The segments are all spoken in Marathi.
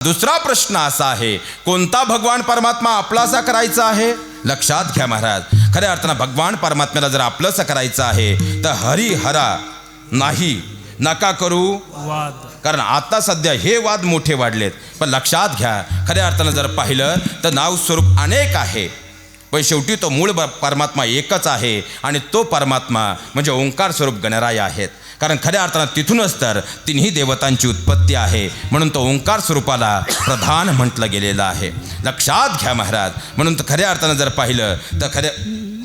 दुसरा प्रश्न असा आहे कोणता भगवान परमात्मा आपलासा करायचा आहे? लक्षात घ्या महाराज. खऱ्या अर्थानं भगवान परमात्म्याला जर आपलंसं करायचं आहे तर हरी हरा नाही. नका करू. वाद. कारण आता सध्या हे वाद मोठे वाढलेत. पण लक्षात घ्या खऱ्या अर्थानं जर पाहिलं तर नाव स्वरूप अनेक आहे. पण शेवटी तो मूळ परमात्मा एकच आहे आणि तो परमात्मा म्हणजे ओंकार स्वरूप गणराय आहेत. कारण खऱ्या अर्थानं तिथूनच तर तिन्ही देवतांची उत्पत्ती आहे. म्हणून तो ओंकार स्वरूपाला प्रधान म्हटलं गेलेलं आहे. लक्षात घ्या महाराज म्हणून तर खऱ्या अर्थानं जर पाहिलं तर खऱ्या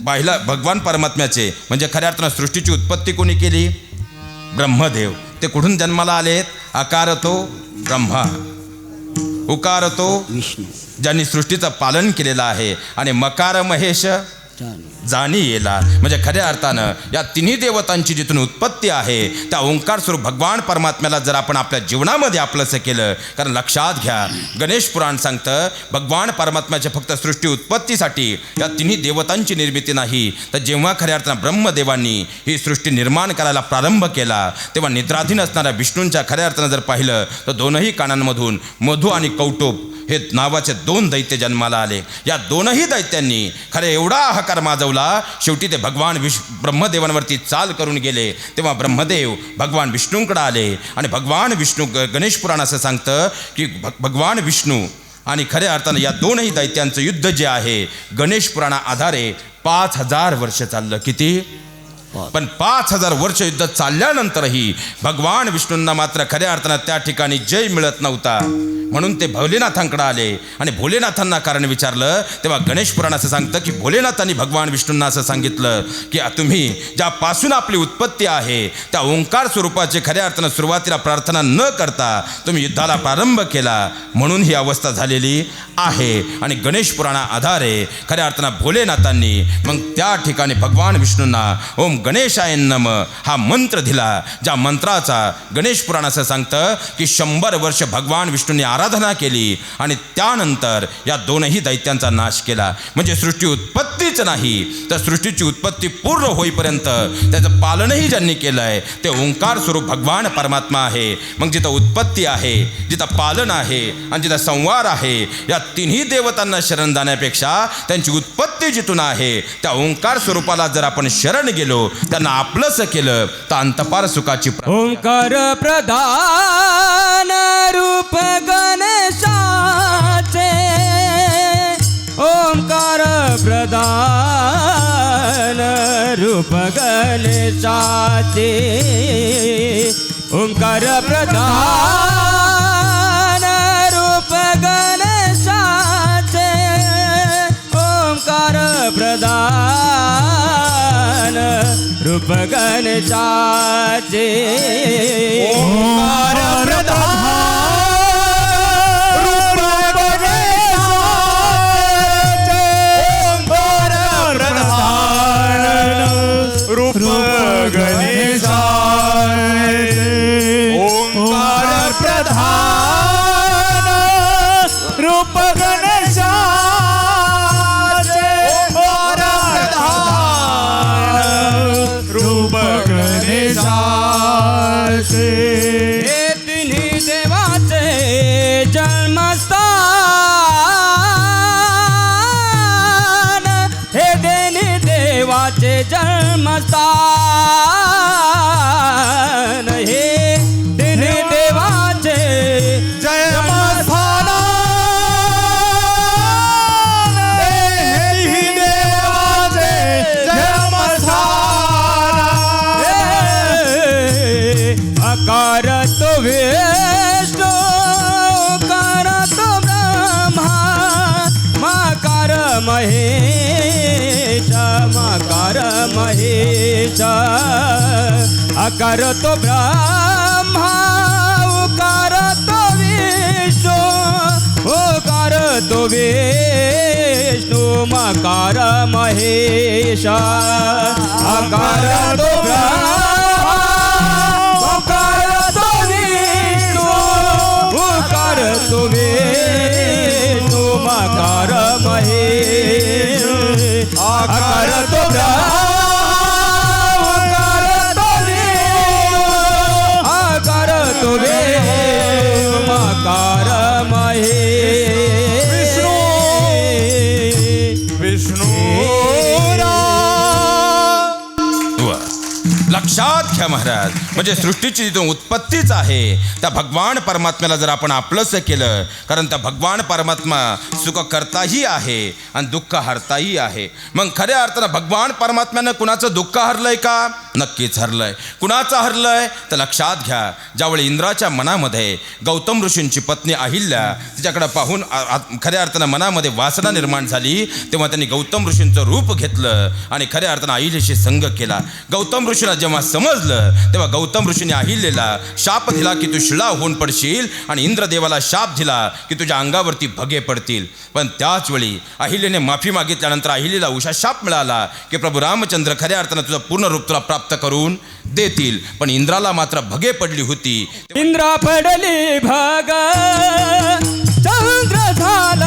पाहिलं भगवान परमात्म्याचे म्हणजे खऱ्या अर्थानं सृष्टीची उत्पत्ती कोणी केली? ब्रह्मदेव. ते कुठून जन्माला आलेत? आकार तो ब्रह्मा. उकार तो विष्णू. ज्यांनी सृष्टीचं पालन केलेलं आहे. आणि मकार महेश जाणी येला म्हणजे खऱ्या अर्थानं या तिन्ही देवतांची जिथून उत्पत्ती आहे त्या ओंकार स्वरूप भगवान परमात्म्याला जर आपण आपल्या जीवनामध्ये आपलंसं केलं कारण लक्षात घ्या गणेश पुराण सांगतं भगवान परमात्म्याच्या फक्त सृष्टी उत्पत्तीसाठी या तिन्ही देवतांची निर्मिती नाही. तर जेव्हा खऱ्या अर्थानं ब्रह्मदेवांनी ही सृष्टी निर्माण करायला प्रारंभ केला तेव्हा निद्राधीन असणाऱ्या विष्णूंच्या खऱ्या अर्थानं जर पाहिलं तर दोनही कानांमधून मधू आणि कौटुब हे नावाचे दोन दैत्य जन्माला आले. या दोनही दैत्यांनी खरे एवढा हाकार माजवला. शेवटी ते भगवान विष ब्रह्मदेवांवरती चाल करून गेले. तेव्हा ब्रह्मदेव भगवान विष्णूंकडे आले. आणि भगवान विष्णू गणेश पुराण असं सांगतं की भग- भगवान विष्णू आणि खऱ्या अर्थानं या दोनही दैत्यांचं युद्ध जे आहे गणेश पुराणा आधारे पाच हजार वर्ष चाललं. किती? पण पाच हजार वर्ष युद्ध चालल्यानंतरही भगवान विष्णूंना मात्र खऱ्या अर्थानं त्या ठिकाणी जय मिळत नव्हता. म्हणून ते भोलेनाथांकडे आले. आणि भोलेनाथांना कारण विचारलं तेव्हा गणेश पुराण असं सांगतं की भोलेनाथांनी भगवान विष्णूंना असं सांगितलं की तुम्ही ज्यापासून आपली उत्पत्ती आहे त्या ओंकार स्वरूपाचे खऱ्या अर्थानं सुरुवातीला प्रार्थना न करता तुम्ही युद्धाला प्रारंभ केला. म्हणून ही अवस्था झालेली आहे. आणि गणेश पुराणा आधारे खऱ्या अर्थानं भोलेनाथांनी मग त्या ठिकाणी भगवान विष्णूंना ओम गणेशाय नम हा मंत्र दिला ज्या मंत्राचा गणेश पुराण असं सांगतं की शंभर वर्ष भगवान विष्णूंनी आराधना केली आणि त्यानंतर या दोनही दैत्यांचा नाश केला. म्हणजे सृष्टी उत्पत्तीच नाही. तर सृष्टीची उत्पत्ती पूर्ण होईपर्यंत त्याचं पालनही ज्यांनी केलं आहे ते ओंकार स्वरूप भगवान परमात्मा आहे. मग जिथं उत्पत्ती आहे जिथं पालन आहे आणि जिथं संवार आहे या तिन्ही देवतांना शरण जाण्यापेक्षा त्यांची उत्पत्ती जिथून आहे त्या ओंकार स्वरूपाला जर आपण शरण गेलो त्यांना आपलंसं केलं तर अंतपार सुखाची ओंकार प्रधान प्रधान रूप गणेशाचे ओंकार प्रधान रूप गणेशाचे ओंकार प्रधान रूप गणेशाचे ओंकार रूप रूप महेश मकार महेश अकार तो ब्रह्मा उकार तो विष्णु ओकार तो विष्णु मकार महेश अकार तो ब्रह्मा। लक्षात घ्या महाराज. म्हणजे सृष्टीची जिथून उत्पत्तीच आहे. त्या भगवान परमात्म्याला जर आपण आपलंसं केलं कारण त्या भगवान परमात्मा सुख करताही आहे आणि दुःख हरताही आहे. मग खऱ्या अर्थानं भगवान परमात्म्यानं कुणाचं दुःख हरलंय का? नक्कीच हरलंय. कुणाचं हरलंय? तर लक्षात घ्या ज्यावेळी इंद्राच्या मनामध्ये गौतम ऋषींची पत्नी अहिल्या तिच्याकडे पाहून खऱ्या अर्थानं मनामध्ये वासना निर्माण झाली तेव्हा त्यांनी गौतम ऋषींचं रूप घेतलं आणि खऱ्या अर्थानं अहिल्याशी संग केला. गौतम ऋषीला जेव्हा समजलं तेव्हा गौतम ऋषीने अहिल्याला शाप दिला की तू शिळा होऊन पडशील आणि इंद्रदेवाला शाप दिला की तुझ्या अंगावरती भगे पडतील. पण त्याच वेळी अहिल्याने माफी मागितल्यानंतर अहिल्याला उषा शाप मिळाला की प्रभू रामचंद्र खऱ्या अर्थानं तुझं पूर्ण रूप तुला प्राप्त करून देतील. पण इंद्राला मात्र भगे पडली होती. इंद्रा पडली भग. चंद्र झाला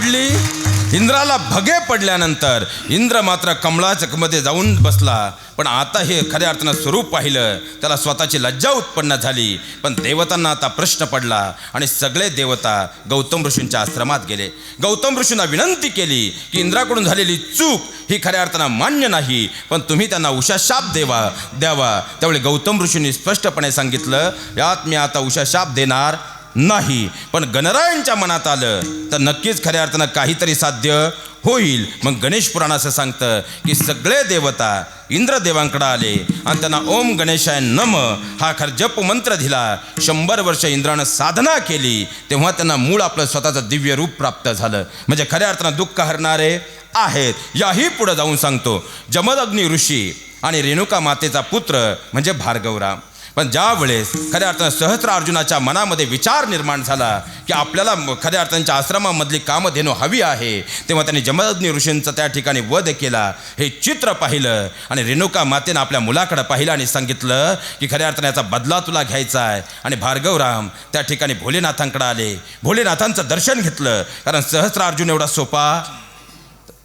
पडली इंद्राला भगे पडल्यानंतर इंद्र मात्र कमळाचकमध्ये जाऊन बसला. पण आता हे खऱ्या अर्थानं स्वरूप पाहिलं त्याला स्वतःची लज्जा उत्पन्न झाली. पण देवतांना आता प्रश्न पडला आणि सगळे देवता गौतम ऋषींच्या आश्रमात गेले. गौतम ऋषींना विनंती केली की इंद्राकडून झालेली चूक ही खऱ्या अर्थानं मान्य नाही पण तुम्ही त्यांना उषाशाप देवा द्यावा. त्यावेळी गौतम ऋषींनी स्पष्टपणे सांगितलं यात मी आता उषाशाप देणार नाही. पण गणरायांच्या मनात आलं तर नक्कीच खऱ्या अर्थानं काहीतरी साध्य होईल. मग गणेश पुराण असं सांगतं की सगळे देवता इंद्रदेवांकडे आले आणि त्यांना ओम गणेशाय नम हा खर जप मंत्र दिला. शंभर वर्ष इंद्रानं साधना केली तेव्हा त्यांना मूळ आपलं स्वतःचं दिव्य रूप प्राप्त झालं. म्हणजे खऱ्या अर्थानं दुःख हरणारे आहेत. याही पुढे जाऊन सांगतो. जमदग्नी ऋषी आणि रेणुका मातेचा पुत्र म्हणजे भार्गवराम. पण ज्या वेळेस खऱ्या अर्थानं सहस्र अर्जुनाच्या मनामध्ये विचार निर्माण झाला की आपल्याला खऱ्या अर्थांच्या आश्रमामधली कामधेनू हवी आहे तेव्हा त्यांनी जमदग्नी ऋषींचा त्या ठिकाणी वध केला. हे चित्र पाहिलं आणि रेणुका मातेनं आपल्या मुलाकडं पाहिलं आणि सांगितलं की खऱ्या अर्थाने याचा बदला तुला घ्यायचा आहे. आणि भार्गवराम त्या ठिकाणी भोलेनाथांकडे आले. भोलेनाथांचं दर्शन घेतलं. कारण सहस्र अर्जुन एवढा सोपा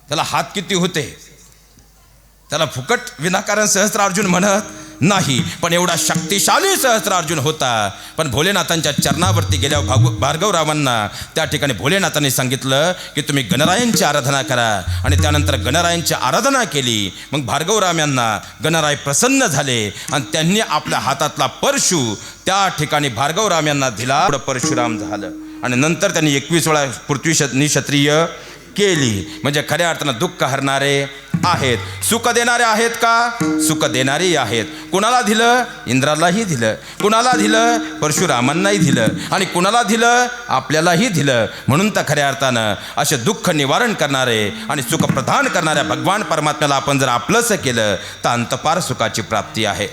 त्याला हात किती होते? त्याला फुकट विनाकारण सहस्र अर्जुन म्हणत नाही. पण एवढा शक्तिशाली सहस्रार्जुन अर्जुन होता. पण भोलेनाथांच्या चरणावरती गेल्यावर भागू भार्गवरावांना त्या ठिकाणी भोलेनाथांनी सांगितलं की तुम्ही गणरायांची आराधना करा. आणि त्यानंतर गणरायांची आराधना केली. मग भार्गवराम यांना गणराय प्रसन्न झाले. आणि त्यांनी आपल्या हातातला परशु त्या ठिकाणी भार्गवराम यांना दिला परशुराम झालं. आणि नंतर त्यांनी एकवीस वेळा पृथ्वी निक्षत्रिय केली. म्हणजे खऱ्या अर्थानं दुःख हरणारे आहेत. सुख देणारे आहेत का? सुख देणारे आहेत. कुणाला दिलं? इंद्रालाही दिलं. कुणाला दिलं? परशुरामांनाही दिलं. आणि कुणाला दिलं? आपल्यालाही दिलं. म्हणून तर खऱ्या अर्थानं असे दुःख निवारण करणारे आणि सुख प्रदान करणाऱ्या भगवान परमात्म्याला आपण जर आपलंसं केलं तर अंतपार सुखाची प्राप्ती आहे.